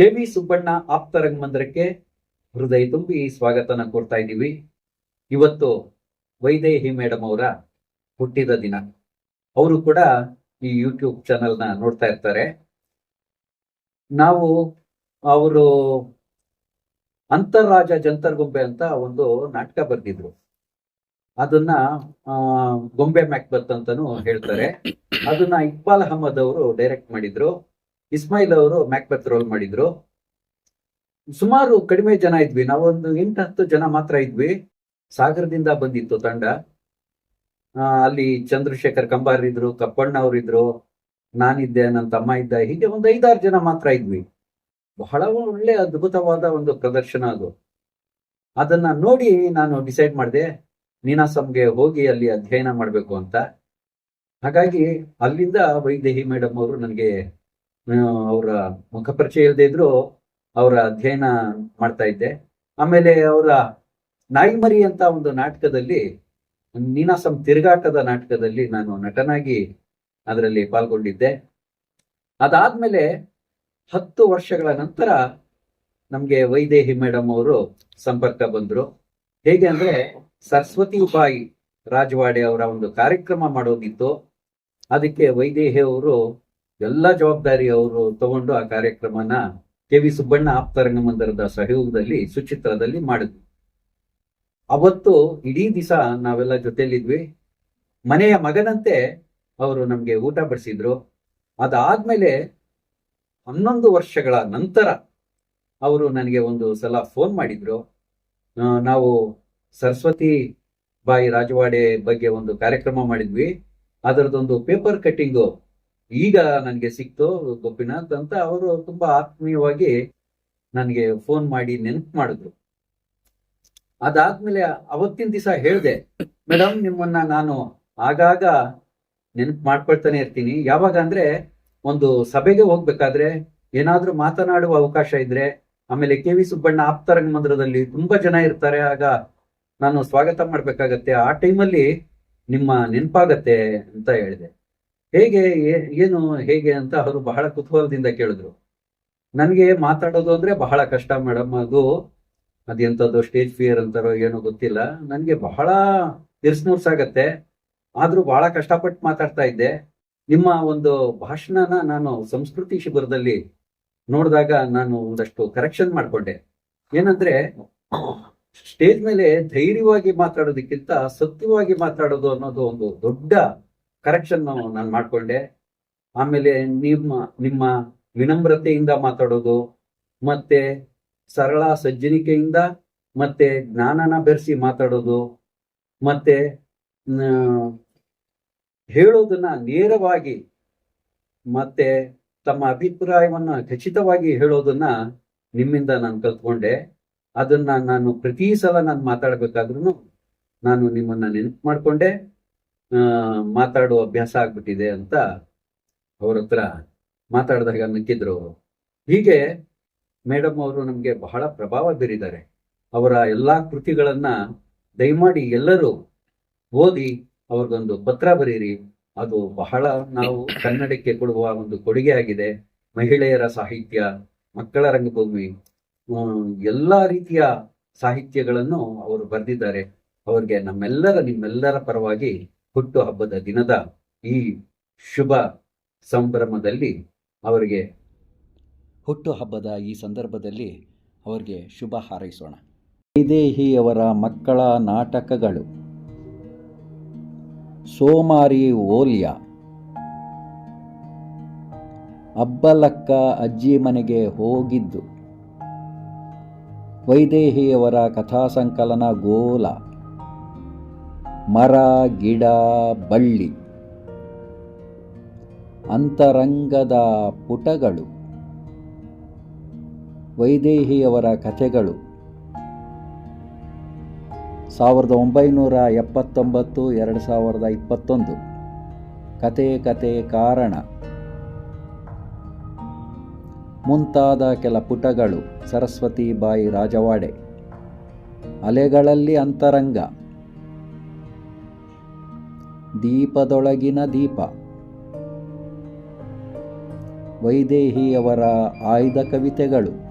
K V Subbanna ಆಪ್ತ ರಂಗಮಂದಿರಕ್ಕೆ ಹೃದಯ ತುಂಬಿ ಸ್ವಾಗತನ ಕೋರ್ತಾ ಇದ್ದೀವಿ. ಇವತ್ತು ವೈದೇಹಿ ಮೇಡಮ್ ಅವರ ಹುಟ್ಟಿದ ದಿನ. ಅವರು ಕೂಡ ಈ ಯೂಟ್ಯೂಬ್ ಚಾನೆಲ್ನ ನೋಡ್ತಾ ಇರ್ತಾರೆ. ನಾವು ಅವರು ಅಂತರ್ರಾಜ ಜಂತರ್ ಗೊಂಬೆ ಅಂತ ಒಂದು ನಾಟಕ ಬರೆದಿದ್ರು. ಅದನ್ನ ಗೊಂಬೆ ಮ್ಯಾಕ್ಬತ್ ಅಂತಾನು ಹೇಳ್ತಾರೆ. ಅದನ್ನ ಇಕ್ಬಾಲ್ ಅಹಮದ್ ಅವರು ಡೈರೆಕ್ಟ್ ಮಾಡಿದ್ರು. ಇಸ್ಮಾಯಿಲ್ ಅವರು ಮ್ಯಾಕ್ಬೆತ್ ರೋಲ್ ಮಾಡಿದ್ರು. ಸುಮಾರು ಕಡಿಮೆ ಜನ ಇದ್ವಿ. ನಾವೊಂದು ಎಂಟು ಹತ್ತು ಜನ ಮಾತ್ರ ಇದ್ವಿ. ಸಾಗರದಿಂದ ಬಂದಿತ್ತು ತಂಡ. ಅಲ್ಲಿ ಚಂದ್ರಶೇಖರ್ ಕಂಬಾರ್ ಇದ್ರು, ಕಪ್ಪಣ್ಣ ಅವರಿದ್ರು ನಾನಿದ್ದೆ, ನನ್ನ ತಮ್ಮ ಇದ್ದ, ಹೀಗೆ ಒಂದು ಐದಾರು ಜನ ಮಾತ್ರ ಇದ್ವಿ. ಬಹಳ ಒಳ್ಳೆ ಅದ್ಭುತವಾದ ಒಂದು ಪ್ರದರ್ಶನ ಅದು. ಅದನ್ನ ನೋಡಿ ನಾನು ಡಿಸೈಡ್ ಮಾಡಿದೆ, ನೀನಾಸಂಗೆ ಹೋಗಿ ಅಲ್ಲಿ ಅಧ್ಯಯನ ಮಾಡಬೇಕು ಅಂತ. ಹಾಗಾಗಿ ಅಲ್ಲಿಂದ ವೈದೇಹಿ ಮೇಡಮ್ ಅವರು ನನಗೆ ಅವರ ಮುಖಪರಿಚಯ ಇಲ್ಲದೆ ಇದ್ರು ಅವರ ಅಧ್ಯಯನ ಮಾಡ್ತಾ ಇದ್ದೆ. ಆಮೇಲೆ ಅವರ ನಾಯಿಮರಿ ಅಂತ ಒಂದು ನಾಟಕದಲ್ಲಿ, ನೀನಾಸಂ ತಿರುಗಾಟದ ನಾಟಕದಲ್ಲಿ ನಾನು ನಟನಾಗಿ ಅದರಲ್ಲಿ ಪಾಲ್ಗೊಂಡಿದ್ದೆ. ಅದಾದ್ಮೇಲೆ ಹತ್ತು ವರ್ಷಗಳ ನಂತರ ನಮಗೆ ವೈದೇಹಿ ಮೇಡಮ್ ಅವರು ಸಂಪರ್ಕ ಬಂದ್ರು. ಹೇಗೆ ಅಂದ್ರೆ ಸರಸ್ವತಿ ಬಾಯಿ ರಾಜವಾಡೆ ಅವರ ಒಂದು ಕಾರ್ಯಕ್ರಮ ಮಾಡೋದಿತ್ತು ಅದಕ್ಕೆ ವೈದೇಹಿ ಅವರು ಎಲ್ಲ ಜವಾಬ್ದಾರಿ ಅವರು ತಗೊಂಡು ಆ ಕಾರ್ಯಕ್ರಮನ ಕೆ ವಿ ಸುಬ್ಬಣ್ಣ ಆಪ್ತರಂಗ ಮಂದಿರದ ಸಹಯೋಗದಲ್ಲಿ ಸುಚಿತ್ರದಲ್ಲಿ ಮಾಡಿದ್ವಿ. ಅವತ್ತು ಇಡೀ ದಿವಸ ನಾವೆಲ್ಲ ಜೊತೆಯಲ್ಲಿದ್ವಿ. ಮನೆಯ ಮಗನಂತೆ ಅವರು ನಮಗೆ ಊಟ ಬಡಿಸಿದ್ರು. ಅದಾದ್ಮೇಲೆ ಹನ್ನೊಂದು ವರ್ಷಗಳ ನಂತರ ಅವರು ನನಗೆ ಒಂದು ಸಲ ಫೋನ್ ಮಾಡಿದ್ರು. ನಾವು ಸರಸ್ವತಿ ಬಾಯಿ ರಾಜವಾಡೆ ಬಗ್ಗೆ ಒಂದು ಕಾರ್ಯಕ್ರಮ ಮಾಡಿದ್ವಿ. ಅದರದೊಂದು ಪೇಪರ್ ಕಟ್ಟಿಂಗು ಈಗ ನನಗೆ ಸಿಕ್ತು ಗೋಪಿನಾಥ್ ಅಂತ ಅವರು ತುಂಬಾ ಆತ್ಮೀಯವಾಗಿ ನನಗೆ ಫೋನ್ ಮಾಡಿ ನೆನಪು ಮಾಡಿದ್ರು. ಅದಾದ್ಮೇಲೆ ಅವತ್ತಿನ ದಿವಸ ಹೇಳಿದೆ ಮೇಡಮ್ ನಿಮ್ಮನ್ನ ನಾನು ಆಗಾಗ ನೆನಪು ಮಾಡ್ಕೊಳ್ತಾನೆ ಇರ್ತೀನಿ. ಯಾವಾಗ ಅಂದ್ರೆ ಒಂದು ಸಭೆಗೆ ಹೋಗ್ಬೇಕಾದ್ರೆ ಏನಾದ್ರೂ ಮಾತನಾಡುವ ಅವಕಾಶ ಇದ್ರೆ ಆಮೇಲೆ ಕೆ ವಿ ಸುಬ್ಬಣ್ಣ ಆಪ್ತರಂಗ ಮಂದಿರದಲ್ಲಿ ತುಂಬಾ ಜನ ಇರ್ತಾರೆ. ಆಗ ನಾನು ಸ್ವಾಗತ ಮಾಡ್ಬೇಕಾಗತ್ತೆ. ಆ ಟೈಮಲ್ಲಿ ನಿಮ್ಮ ನೆನಪಾಗತ್ತೆ ಅಂತ ಹೇಳಿದೆ. ಹೇಗೆ ಏನು ಹೇಗೆ ಅಂತ ಅವರು ಬಹಳ ಕುತೂಹಲದಿಂದ ಕೇಳಿದ್ರು. ನನಗೆ ಮಾತಾಡೋದು ಅಂದ್ರೆ ಬಹಳ ಕಷ್ಟ ಮೇಡಮ್, ಅದು ಅದೆಂಥದ್ದು ಸ್ಟೇಜ್ ಫಿಯರ್ ಅಂತಾರೋ ಏನೋ ಗೊತ್ತಿಲ್ಲ. ನನಗೆ ಬಹಳ ಆಗತ್ತೆ. ಆದ್ರೂ ಬಹಳ ಕಷ್ಟಪಟ್ಟು ಮಾತಾಡ್ತಾ ಇದ್ದೆ. ನಿಮ್ಮ ಒಂದು ಭಾಷಣನ ನಾನು ಸಂಸ್ಕೃತಿ ಶಿಬಿರದಲ್ಲಿ ನೋಡಿದಾಗ ನಾನು ಒಂದಷ್ಟು ಕರೆಕ್ಷನ್ ಮಾಡ್ಕೊಂಡೆ. ಏನಂದ್ರೆ ಸ್ಟೇಜ್ ಮೇಲೆ ಧೈರ್ಯವಾಗಿ ಮಾತಾಡೋದಕ್ಕಿಂತ ಸತ್ಯವಾಗಿ ಮಾತಾಡೋದು ಅನ್ನೋದು ಒಂದು ದೊಡ್ಡ ಕರೆಕ್ಷನ್ ನಾನು ಮಾಡ್ಕೊಂಡೆ. ಆಮೇಲೆ ನಿಮ್ಮ ನಿಮ್ಮ ವಿನಮ್ರತೆಯಿಂದ ಮಾತಾಡೋದು, ಮತ್ತೆ ಸರಳ ಸಜ್ಜನಿಕೆಯಿಂದ, ಮತ್ತೆ ಜ್ಞಾನನ ಬೆರೆಸಿ ಮಾತಾಡೋದು, ಮತ್ತೆ ಹೇಳೋದನ್ನ ನೇರವಾಗಿ, ಮತ್ತೆ ತಮ್ಮ ಅಭಿಪ್ರಾಯವನ್ನು ಖಚಿತವಾಗಿ ಹೇಳೋದನ್ನ ನಿಮ್ಮಿಂದ ನಾನು ಕಲ್ತ್ಕೊಂಡೆ. ಅದನ್ನ ನಾನು ಪ್ರತಿ ಸಲ ನಾನು ಮಾತಾಡಬೇಕಾದ್ರೂ ನಾನು ನಿಮ್ಮನ್ನ ನೆನಪು ಮಾಡ್ಕೊಂಡೆ. ಆ, ಮಾತಾಡೋ ಅಭ್ಯಾಸ ಆಗ್ಬಿಟ್ಟಿದೆ ಅಂತ ಅವ್ರ ಹತ್ರ ಮಾತಾಡಿದಾಗ ನಕ್ಕಿದ್ರು ಹೀಗೆ ಮೇಡಮ್ ಅವರು ನಮಗೆ ಬಹಳ ಪ್ರಭಾವ ಬೀರಿದ್ದಾರೆ. ಅವರ ಎಲ್ಲಾ ಕೃತಿಗಳನ್ನ ದಯಮಾಡಿ ಎಲ್ಲರೂ ಓದಿ ಅವ್ರಿಗೊಂದು ಪತ್ರ ಬರೀರಿ. ಅದು ಬಹಳ ನಾವು ಕನ್ನಡಕ್ಕೆ ಕೊಡುವ ಒಂದು ಕೊಡುಗೆ ಆಗಿದೆ. ಮಹಿಳೆಯರ ಸಾಹಿತ್ಯ ಮಕ್ಕಳ ರಂಗಭೂಮಿ ಎಲ್ಲಾ ರೀತಿಯ ಸಾಹಿತ್ಯಗಳನ್ನು ಅವರು ಬರೆದಿದ್ದಾರೆ. ಅವ್ರಿಗೆ ನಮ್ಮೆಲ್ಲರ ನಿಮ್ಮೆಲ್ಲರ ಪರವಾಗಿ ಹುಟ್ಟು ಹಬ್ಬದ ದಿನದ ಈ ಶುಭ ಸಂಭ್ರಮದಲ್ಲಿ ಅವರಿಗೆ ಹುಟ್ಟು ಹಬ್ಬದ ಈ ಸಂದರ್ಭದಲ್ಲಿ ಅವರಿಗೆ ಶುಭ ಹಾರೈಸೋಣ. ವೈದೇಹಿಯವರ ಮಕ್ಕಳ ನಾಟಕಗಳು. ಸೋಮಾರಿ ಓಲ್ಯ. ಅಬ್ಬಲಕ್ಕ ಅಜ್ಜಿ ಮನೆಗೆ ಹೋಗಿದ್ದು. ವೈದೇಹಿಯವರ ಕಥಾಸಂಕಲನ ಗೋಲ. ಮರ, ಗಿಡ, ಬಳ್ಳಿ. ಅಂತರಂಗದ ಪುಟಗಳು. ವೈದೇಹಿಯವರ ಕಥೆಗಳು. ಸಾವಿರದ ಒಂಬೈನೂರ ಎಪ್ಪತ್ತೊಂಬತ್ತು, ಎರಡು ಸಾವಿರದ ಇಪ್ಪತ್ತೊಂದು. ಕತೆ ಕತೆ ಕಾರಣ. ಮುಂತಾದ ಕೆಲ ಪುಟಗಳು. ಸರಸ್ವತಿ ಬಾಯಿ ರಾಜವಾಡೆ. ಅಲೆಗಳಲ್ಲಿ ಅಂತರಂಗ. ದೀಪದೊಳಗಿನ ದೀಪ. ವೈದೇಹಿಯವರ ಆಯ್ದ ಕವಿತೆಗಳು.